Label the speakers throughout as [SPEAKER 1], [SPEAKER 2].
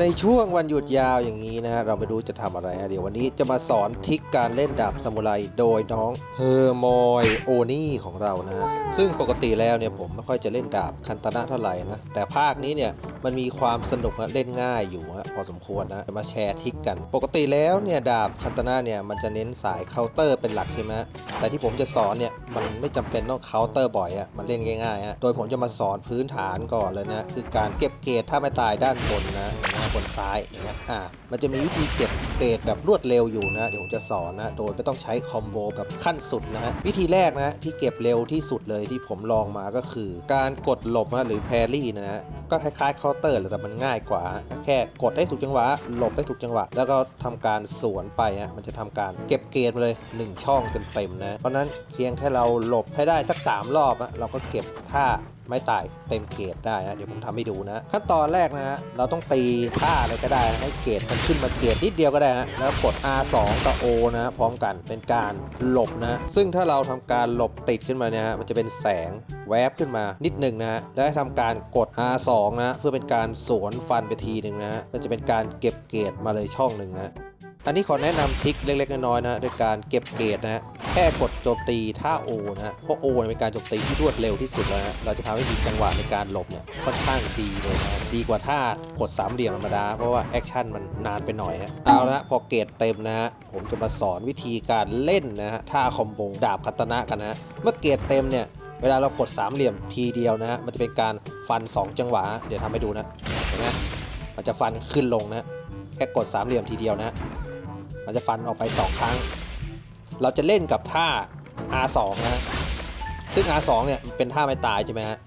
[SPEAKER 1] ในช่วงวันหยุดยาวอย่างนี้นะฮะเราไม่รู้จะทำอะไรฮะเดี๋ยววันนี้จะมาสอนทิกการเล่นดาบซามูไรโดยน้องเฮอร์มอยโอนี่ของเรานะ ซึ่งปกติแล้วเนี่ยผมไม่ค่อยจะเล่นดาบคันตนะเท่าไหร่นะ แต่ภาคนี้เนี่ยมันมีความสนุกเล่นง่ายอยู่ฮะ พอสมควรนะจะมาแชร์ทิกกัน ปกติแล้วเนี่ยดาบคันตนะเนี่ยมันจะเน้นสายเคาน์เตอร์เป็นหลักใช่ไหมแต่ที่ผมจะสอนเนี่ยมันไม่จำเป็นต้องเคาน์เตอร์บ่อยอะมันเล่นง่ายๆฮะโดยผมจะมาสอนพื้นฐานก่อนเลยนะคือการเก็บเกรดถ้าไม่ตายด้านบนนะอย่างเงาบนซ้ายอย่างเงี้ยอ่ามันจะมีวิธีเก็บเกรดแบบรวดเร็วอยู่นะเดี๋ยวผมจะสอนนะโดยไม่ต้องใช้คอมโบกับขั้นสุดนะฮะวิธีแรกนะที่เก็บเร็วที่สุดเลยที่ผมลองมาก็คือ การกดหลบนะหรือแพรรี่นะฮะ ก็คล้ายๆเคาน์เตอร์แหละแต่มันง่ายกว่าก็แค่กดให้ถูกจังหวะ หลบให้ถูกจังหวะ แล้วก็ทำการสวนไปฮะมันจะทำการเก็บเกณฑ์เลย 1 ช่องเต็มๆนะ เพราะนั้นเพียงแค่เราหลบให้ได้สัก 3 รอบอะเราก็เก็บท่าไม่ตายเต็มเกรดได้ฮะเดี๋ยวผมทำให้ดูนะขั้นตอนแรกนะฮะเราต้องตีท่าอะไรก็ได้ให้เกรดมันขึ้นมาเกรดนิดเดียวก็ได้ฮะแล้วกด R2 กับ O นะพร้อมกันเป็นการหลบนะซึ่งถ้าเราทำการหลบติดขึ้นมาเนี่ยฮะมันจะเป็นแสงแวบขึ้นมานิดหนึ่งนะฮะแล้วให้ทำการกด R2 นะเพื่อเป็นการสวนฟันไปทีหนึ่งนะฮะมันจะเป็นการเก็บเกรดมาเลยช่องหนึ่งนะอันนี้ขอแนะนำทริคเล็กๆน้อยๆนะด้วยการเก็บเกรดนะฮะ แค่กดโจมตีท่า O นะฮะเพราะ O เนี่ยเป็นการโจมตีที่รวดเร็วที่สุดแล้วนะเราจะทำให้มีจังหวะในการหลบเนี่ยค่อนข้างดีเลยนะดีกว่าท่ากดสามเหลี่ยมธรรมดาเพราะว่าแอคชั่นมันนานไปหน่อยฮะเอาละพอเกรดเต็มนะฮะผมจะมาสอนวิธีการเล่นนะฮะท่าคอมโบดาบคัตนะกันนะเมื่อเกรดเต็มเนี่ยเวลาเรากดสามเหลี่ยมทีเดียวนะฮะมันจะเป็นการฟัน 2 จังหวะ เดี๋ยวทำให้ดูนะเห็นไหมมันจะฟันขึ้นลงนะแค่กดสามเหลี่ยมทีเดียวนะ มันจะฟันออกไป 2 ครั้ง เราจะเล่นกับท่า R2 นะซึ่ง R2 เนี่ยเป็นท่าไม่ตายใช่ไหมฮะ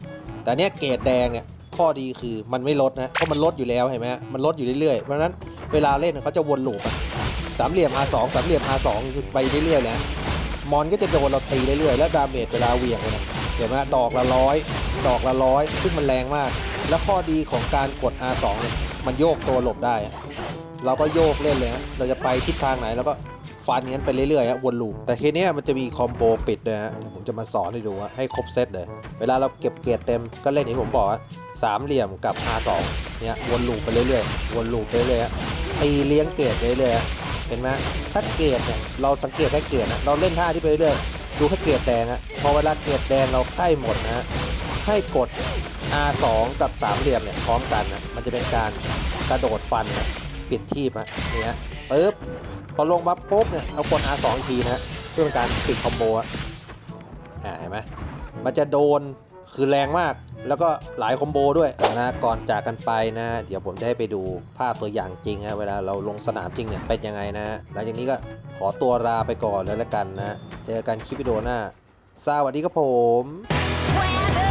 [SPEAKER 1] แต่เนี้ยเกรดแดงเนี่ยข้อดีคือมันไม่ลดนะเพราะมันลดอยู่แล้วเห็นไหมฮะมันลดอยู่เรื่อยๆเพราะนั้นเวลาเล่นเขาจะวนลูปอะสามเหลี่ยม R2 สามเหลี่ยม R2 ไปเรื่อยๆเลยนะมอนก็จะโดนเราตีเรื่อยๆแล้วดาเมจเวลาเหวี่ยงเนี่ยเห็นไหมดอกละร้อยดอกละร้อยซึ่งมันแรงมาก แล้วข้อดีของการกด R2 เนี่ยมันโยกตัวหลบได้ เราก็โยกเล่นเลยฮะเราจะไปทิศทางไหนแล้วก็ ฟันงั้นไปเรื่อยๆฮะวนลูปแต่ทีเนี้ยมันจะมีคอมโบปิดด้วยฮะผมจะมาสอนให้ดูว่าให้ครบเซตเลย เวลาเราเก็บเกียรเต็มก็เล่นอย่างที่ผมบอกอะสามเหลี่ยมกับ R2 เนี่ยวนลูปไปเรื่อยๆวนลูปไปเรื่อยๆตีเลี้ยงเกียรไปเรื่อยๆเห็นไหมถ้าเกรดเนี่ยเราสังเกตแค่เกรดนะเราเล่นท่าที่ไปเรื่อยๆดูแค่เกรดแดงอะพอเวลาเกรดแดงเราใกล้หมดนะฮะให้กด R2 กับสามเหลี่ยมเนี่ยพร้อมกันนะมันจะเป็นการกระโดดฟันนะปลี่ยนที่มาเนี่ย ปึ๊บพอลงมาปุ๊บเนี่ยเรากด R2 อีกทีนะเพื่อเป็นการปิดคอมโบอะอ่าเห็นไหมมันจะโดนคือแรงมากแล้วก็หลายคอมโบด้วยนะก่อนจากกันไปนะ เดี๋ยวผมจะให้ไปดูภาพตัวอย่างจริงฮะเวลาเราลงสนามจริงเนี่ยเป็นยังไงนะหลังจากนี้ก็ขอตัวลาไปก่อนเลยละกันนะ เจอกันคลิปวิดีโอหน้าสวัสดีครับผม
[SPEAKER 2] Swim